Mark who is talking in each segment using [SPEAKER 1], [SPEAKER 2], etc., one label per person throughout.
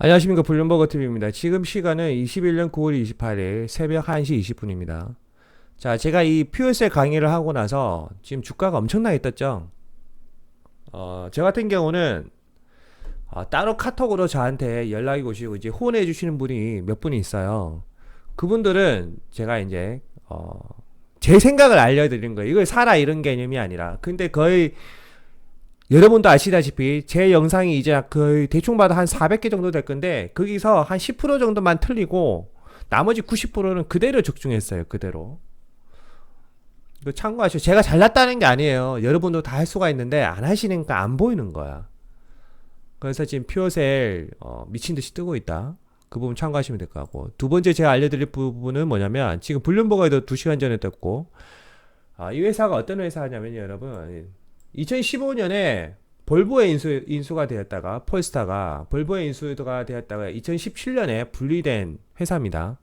[SPEAKER 1] 안녕하십니까 블룸버거 TV입니다. 지금 시간은 21년 9월 28일 새벽 1시 20분입니다. 자, 제가 이 퓨어셀 강의를 하고 나서 지금 주가가 엄청나게 떴죠. 어, 저 같은 경우는 어, 따로 카톡으로 저한테 연락이 오시고 이제 후원해 주시는 분이 몇 분이 있어요. 그분들은 제가 이제 어, 제 생각을 알려드린 거예요. 이걸 사라 이런 개념이 아니라. 근데 거의 여러분도 아시다시피 제 영상이 이제 거의 대충 봐도 한 400개 정도 될 건데 거기서 한 10% 정도만 틀리고 나머지 90%는 그대로 적중했어요. 그대로. 이거 참고하시고 제가 잘났다는 게 아니에요. 여러분도 다 할 수가 있는데 안 하시니까 안 보이는 거야. 그래서 지금 퓨어셀 어, 미친 듯이 뜨고 있다. 그 부분 참고하시면 될 것 같고 두 번째 제가 알려드릴 부분은 뭐냐면 지금 블룸버거에도 2시간 전에 떴고 아, 이 회사가 어떤 회사냐면요 여러분 2015년에 볼보에 인수, 인수가 되었다가 폴스타가 볼보에 인수가 되었다가 2017년에 분리된 회사입니다.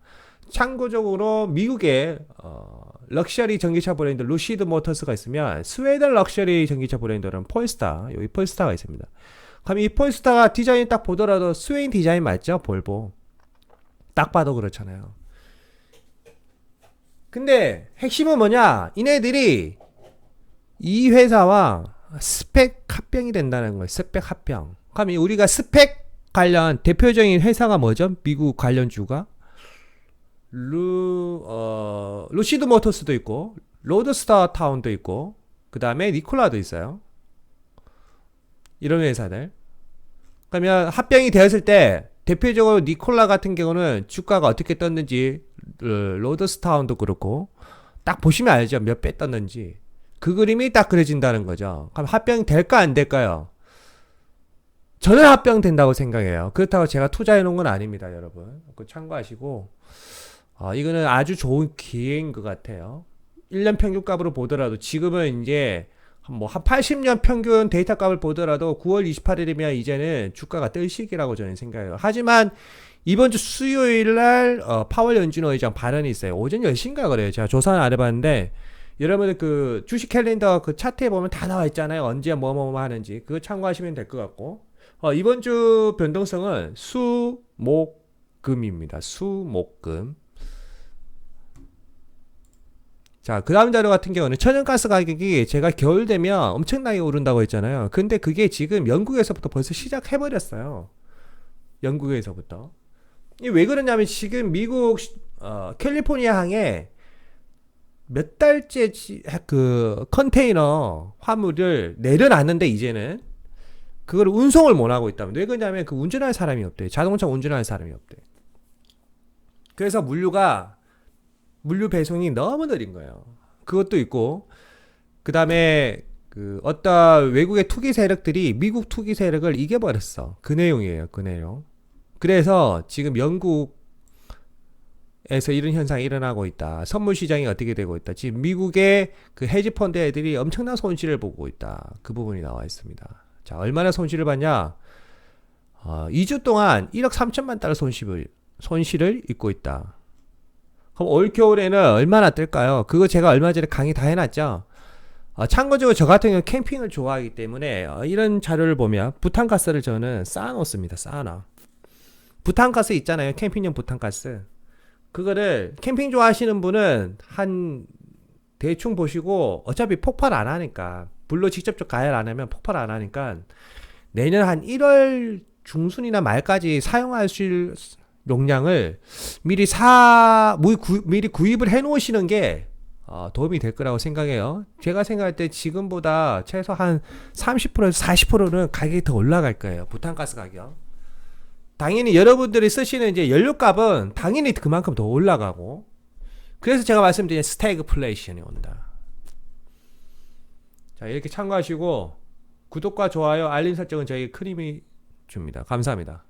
[SPEAKER 1] 참고적으로 미국의 어, 럭셔리 전기차 브랜드 루시드 모터스가 있으면 스웨덴 럭셔리 전기차 브랜드는 폴스타 여기 폴스타가 있습니다. 그럼 이 폴스타가 디자인 딱 보더라도 스웨인 디자인 맞죠? 볼보 딱 봐도 그렇잖아요. 근데 핵심은 뭐냐? 이네들이 이 회사와 스펙 합병이 된다는 거예요. 스펙 합병. 그럼 우리가 스펙 관련 대표적인 회사가 뭐죠? 미국 관련 주가 루, 어, 루시드 모터스도 있고 로드스타 타운도 있고 그 다음에 니콜라도 있어요. 이런 회사들. 그러면 합병이 되었을 때 대표적으로 니콜라 같은 경우는 주가가 어떻게 떴는지 어, 로드스타운도 그렇고 딱 보시면 알죠 몇 배 떴는지 그 그림이 딱 그려진다는 거죠. 그럼 합병 될까 안 될까요? 저는 합병 된다고 생각해요. 그렇다고 제가 투자해 놓은 건 아닙니다, 여러분. 그 참고하시고 어, 이거는 아주 좋은 기회인 것 같아요. 1년 평균값으로 보더라도 지금은 이제 뭐한 80년 평균 데이터 값을 보더라도 9월 28일이면 이제는 주가가 뜰 시기라고 저는 생각해요. 하지만 이번 주 수요일 날 어, 파월 연준호 의장 발언이 있어요. 오전 10시인가 그래요. 제가 조사는 안 해봤는데 여러분들 그 주식 캘린더 그 차트에 보면 다 나와 있잖아요. 언제 뭐뭐 뭐 하는지 그거 참고하시면 될 것 같고 어, 이번 주 변동성은 수, 목, 금입니다. 수, 목, 금. 자, 그 다음 자료 같은 경우는 천연가스 가격이 제가 겨울 되면 엄청나게 오른다고 했잖아요. 근데 그게 지금 영국에서부터 벌써 시작해버렸어요. 영국에서부터. 이게 왜 그러냐면 지금 미국, 어, 캘리포니아 항에 몇 달째 지- 그 컨테이너 화물을 내려놨는데 이제는 그걸 운송을 못 하고 있다면 왜 그러냐면 그 운전할 사람이 없대. 자동차 운전할 사람이 없대. 그래서 물류가 물류 배송이 너무 느린 거예요. 그것도 있고 그 다음에 그 어떤 외국의 투기 세력들이 미국 투기 세력을 이겨버렸어. 그 내용이에요. 그 내용. 그래서 지금 영국 에서 이런 현상이 일어나고 있다. 선물 시장이 어떻게 되고 있다. 지금 미국의 그 헤지 펀드 애들이 엄청난 손실을 보고 있다. 그 부분이 나와 있습니다. 자, 얼마나 손실을 봤냐? 어, 2주 동안 1억 3천만 달러 손실을 손실을 입고 있다. 그럼 올 겨울에는 얼마나 뜰까요? 그거 제가 얼마 전에 강의 다 해놨죠. 어, 참고적으로 저 같은 경우 캠핑을 좋아하기 때문에 어, 이런 자료를 보면 부탄가스를 저는 쌓아놓습니다. 쌓아놔. 부탄가스 있잖아요. 캠핑용 부탄가스. 그거를 캠핑 좋아하시는 분은 한 대충 보시고 어차피 폭발 안 하니까 불로 직접적 가열 안 하면 폭발 안 하니까 내년 한 1월 중순이나 말까지 있을 용량을 미리 사 무- 구- 미리 구입을 해 놓으시는 게 어, 도움이 될 거라고 생각해요. 제가 생각할 때 지금보다 최소 한 30%에서 40%는 가격이 더 올라갈 거예요. 부탄가스 가격. 당연히 여러분들이 쓰시는 이제 연료값은 당연히 그만큼 더 올라가고 그래서 제가 말씀드린 스태그플레이션이 온다. 자 이렇게 참고하시고 구독과 좋아요 알림 설정은 저희 큰 힘이 줍니다. 감사합니다.